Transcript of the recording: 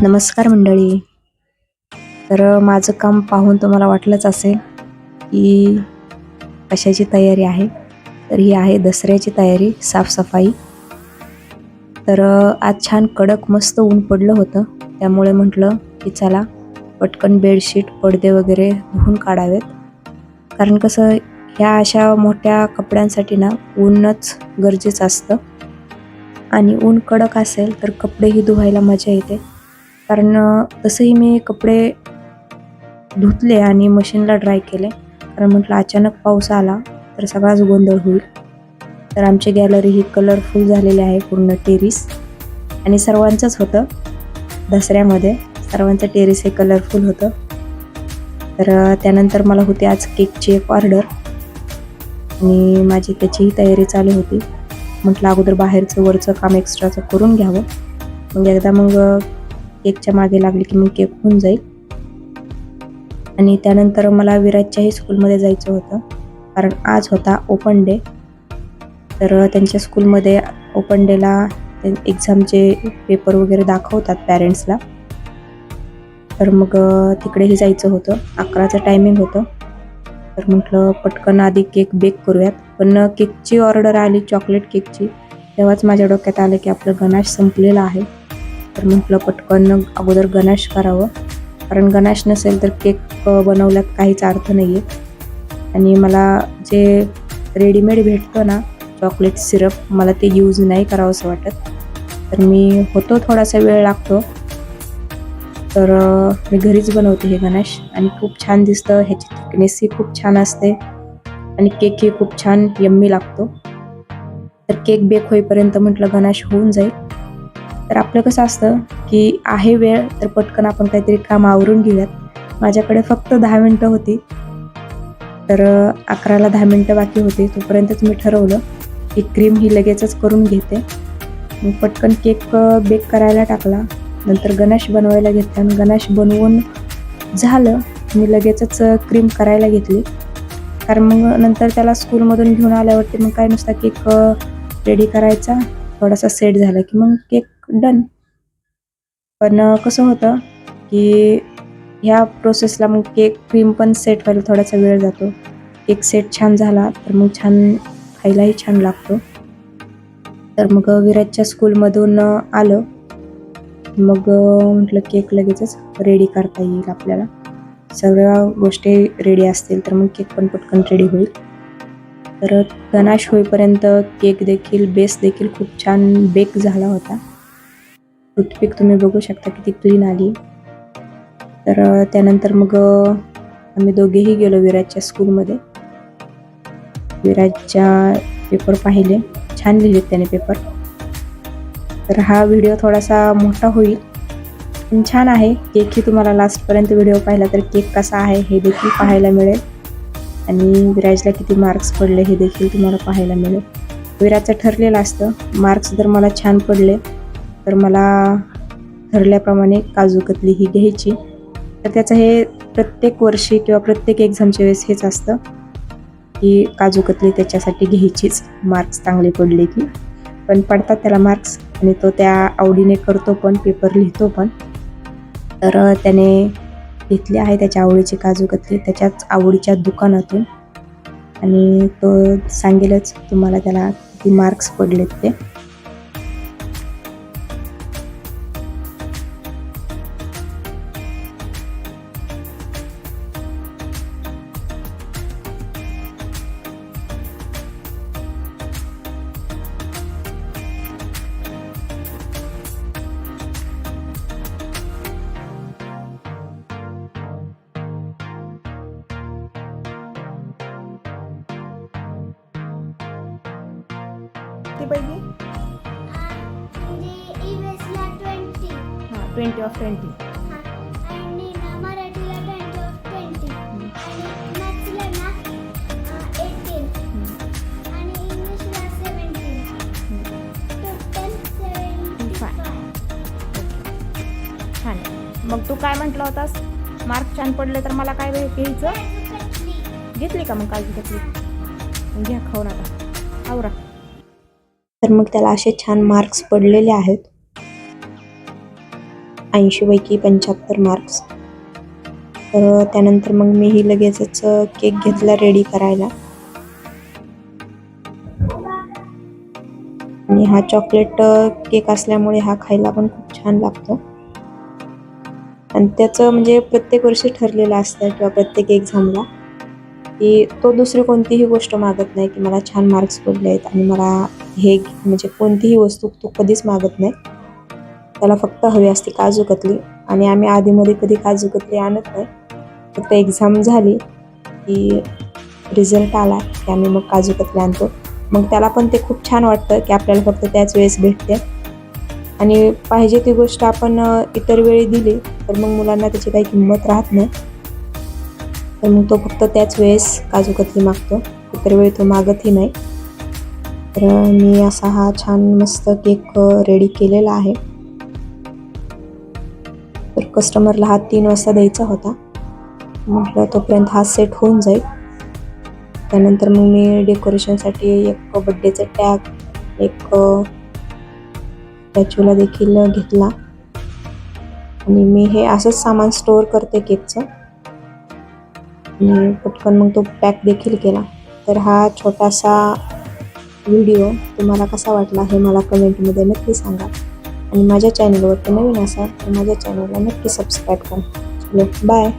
नमस्कार मंडळी. तर माझं काम पाहून तुम्हाला वाटलंच असेल की कशाची तयारी आहे. तर ही आहे दसऱ्याची तयारी साफसफाई. तर आज छान कडक मस्त ऊन पडलं होतं. त्यामुळे म्हटलं की चला पटकन बेडशीट पडदे वगैरे धुवून काढावेत. कारण कसं ह्या अशा मोठ्या कपड्यांसाठी ना ऊनच गरजेचं असतं. आणि ऊन कडक असेल तर कपडेही धुवायला मजा येते. कारण तसंही मी कपडे धुतले आणि मशीनला ड्राय केले. कारण म्हटलं अचानक पाऊस आला तर सगळाच गोंधळ होईल. तर आमची गॅलरी ही कलरफुल झालेली आहे पूर्ण टेरिस आणि सर्वांचंच होतं दसऱ्यामध्ये. सर्वांचं टेरिस हे कलरफुल होतं. तर त्यानंतर मला होते आज केकची एक ऑर्डर आणि माझी त्याचीही तयारी चालू होती. म्हटलं अगोदर बाहेरचं वरचं काम एक्स्ट्राचं करून घ्यावं. मग एकदा मग केकच्या मागे लागली की मग केक होऊन जाईल. आणि त्यानंतर मला विराजच्याही स्कूलमध्ये जायचं होतं. कारण आज होता ओपन डे तर त्यांच्या स्कूलमध्ये ओपन डेला एक्झामचे पेपर वगैरे दाखवतात पॅरेंट्सला तर मग तिकडेही जायचं होतं. अकराचं टायमिंग होतं. तर म्हटलं पटकन आधी केक बेक करूयात. पण केकची ऑर्डर आली चॉकलेट केकची तेव्हाच माझ्या डोक्यात आलं की आपलं गणाश संपलेलं आहे. तर म्हटलं पटकन अगोदर गणाश करावं. कारण गणाश नसेल तर केक बनवल्यात काहीच अर्थ नाही आहे आणि मला जे रेडीमेड भेटतं ना चॉकलेट सिरप मला ते यूज नाही करावंसं वाटत. तर मी होतो थोडासा वेळ लागतो. तर मी घरीच बनवते हे गणेश. आणि खूप छान दिसतं ह्याची थिकनेसही खूप छान असते. आणि केकही खूप छान यम्मी लागतो. तर केक बेक होईपर्यंत म्हटलं गणाश होऊन जाईल. तर आपलं कसं असतं की आहे वेळ तर पटकन आपण काहीतरी काम आवरून घेऊयात. माझ्याकडे फक्त दहा मिनटं होती. तर अकराला दहा मिनटं बाकी होती. तोपर्यंतच मी ठरवलं की क्रीम ही लगेचच करून घेते. मग पटकन केक बेक करायला टाकला. नंतर गणेश बनवायला घेतला. आणि गणाश बनवून झालं. मी लगेचच क्रीम करायला घेतली. कारण मग नंतर त्याला स्कूलमधून घेऊन आल्यावरती मग काय नुसता केक रेडी करायचा. थोडासा सेट झाला की मग केक डन. पण कसं होतं की ह्या प्रोसेसला मग केक क्रीम पण सेट व्हायला थोडासा वेळ जातो. केक सेट छान झाला तर मग छान खायलाही छान लागतो. तर मग विराजच्या स्कूलमधून आलं. मग म्हटलं केक लगेचच रेडी करता येईल आपल्याला. सगळ्या गोष्टी रेडी असतील तर मग केक पण पटकन रेडी होईल. तर गणाश होईपर्यंत केक देखील बेस देखील खूप छान बेक झाला होता. टूथपिक तुम्ही बघू शकता किती क्लीन आली. तर त्यानंतर मग आम्ही दोघेही गेलो विराजच्या स्कूलमध्ये. विराजच्या पेपर पाहिले. छान लिहिलेत त्याने पेपर. तर हा व्हिडिओ थोडासा मोठा होईल. पण छान आहे. केकही तुम्हाला लास्टपर्यंत व्हिडिओ पाहिला तर केक कसा आहे हे देखील पाहायला मिळेल. आणि विराजला किती मार्क्स पडले हे देखील तुम्हाला पाहायला मिळेल. विराजचं ठरलेलं असतं. मार्क्स जर मला छान पडले तर मला ठरल्याप्रमाणे काजूकतली ही घ्यायची. तर त्याचं हे प्रत्येक वर्षी किंवा प्रत्येक एक्झामच्या वेळेस हेच असतं की काजूकतली त्याच्यासाठी घ्यायचीच. मार्क्स चांगले पडले की. पण पडतात त्याला मार्क्स आणि तो त्या आवडीने करतो पण पेपर लिहितो पण. तर त्याने घेतली आहे त्याच्या आवडीची काजू कतली त्याच्याच आवडीच्या दुकानातून. आणि तो सांगेलच तुम्हाला त्याला किती मार्क्स पडलेत ते. किती पैकी? हां ट्वेंटी ऑफ ट्वेंटी छान. मग तू काय म्हटलं होतास? मार्क छान पडले तर मला काय घ्यायचं? घेतली का मग काजू घेतली घ्या खाऊन आता. आवरा. तर मग त्याला असे छान मार्क्स पडलेले आहेत. ऐंशीपैकी पंच्याहत्तर मार्क्स तर त्यानंतर मग मीही लगेचच केक घेतला रेडी करायला. आणि हा चॉकलेट केक असल्यामुळे हा खायला पण खूप छान लागतो. आणि त्याचं म्हणजे प्रत्येक वर्षी ठरलेलं असतं किंवा प्रत्येक एक्झामला की तो दुसरी कोणतीही गोष्ट मागत नाही की मला छान मार्क्स पडले आहेत आणि मला हे म्हणजे कोणतीही वस्तू तो कधीच मागत नाही. त्याला फक्त हवी असते काजू कतली आणि आम्ही आधीमध्ये कधी काजू कतली आणत नाही. फक्त एक्झाम झाली की रिझल्ट आला की आम्ही मग काजू कतली आणतो. मग त्याला पण ते खूप छान वाटतं की आपल्याला फक्त त्याच वेळेस भेटते. आणि पाहिजे ती गोष्ट आपण इतर वेळी दिली तर मग मुलांना त्याची काही किंमत राहत नाही. तर मग तो फक्त त्याच वेळेस काजू कतली मागतो. इतर वेळी तो मागतही नाही. तर मी असा हा छान मस्त केक रेडी केलेला आहे. तर कस्टमरला हा तीन वाजता द्यायचा होता. म्हटलं तोपर्यंत हा सेट होऊन जाईल. त्यानंतर मग मी डेकोरेशनसाठी एक बड्डेचा टॅग एक स्टॅच्यूला देखील घेतला. आणि मी हे असंच सामान स्टोअर करते केकचं. आणि पटकन मग तो पॅक देखील केला. तर हा छोटासा व्हिडिओ तुम्हाला कसा वाटला हे मला कमेंटमध्ये नक्की सांगा. आणि माझ्या चॅनलवरती नवीन असाल तर माझ्या चॅनलला नक्की सबस्क्राईब करा. चलो बाय